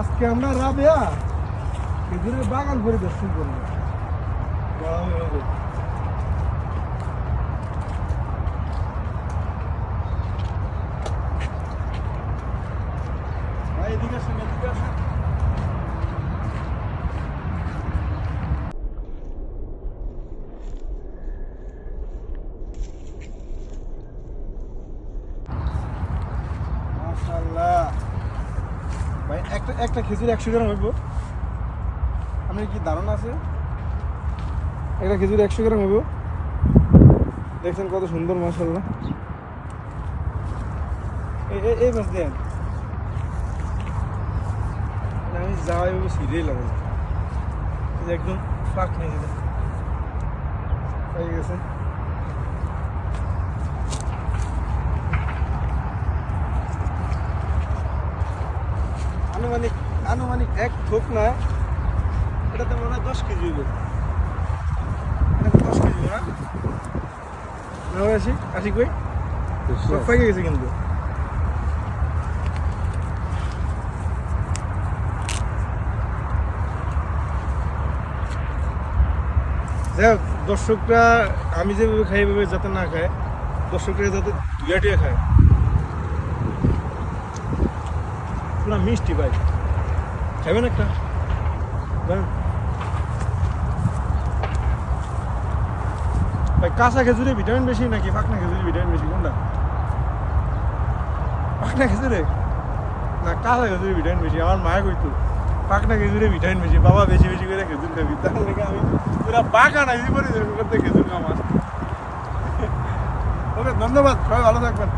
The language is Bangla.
আজকে আমরা রাবেয়া খেজুরের বাগান পরিদর্শন করব। ভাই, একটা একটা খেজুর একশো গ্রাম হইব। আপনার কি ধারণা আছে? একটা খেজুর একশো গ্রাম হইব। দেখছেন কত সুন্দর, মাশাআল্লাহ। এই মাছ দেন। আমি যাওয়াই হবে সিরিয়াল একদম ফাঁক নিয়ে গেছে হয়ে গেছে। আনুমানিক আনুমানিক এক থোক না এটাতে মনে হয় দশ কেজি এটাতে দশ কেজি না? আসি আসি কই? পাইকে গেছে কিন্তু। যাই হোক দর্শকরা আমি যেভাবে খাই এভাবে যাতে না খায় দর্শকরা যাতে দুয়াটিয়ে খায়। পুরো মিষ্টি ভাই। খাবেন একটা? ভাই, কাঁচা খেজুরে ভিটামিন বেশি নাকি পাকনা খেজুরে ভিটামিন বেশি? কোনটা? পাকনা খেজুরে? না, কাঁচা খেজুরে ভিটামিন বেশি। আমার মায়ে কইতো পাকনা খেজুরে ভিটামিন বেশি। বাবা, বেশি বেশি করে খেজুর খাবি। তার লেগে আমি পুরা বাগান আইসি পরে করতে খেজুর খামার ওকে, ধন্যবাদ। সবাই ভালো থাকবেন।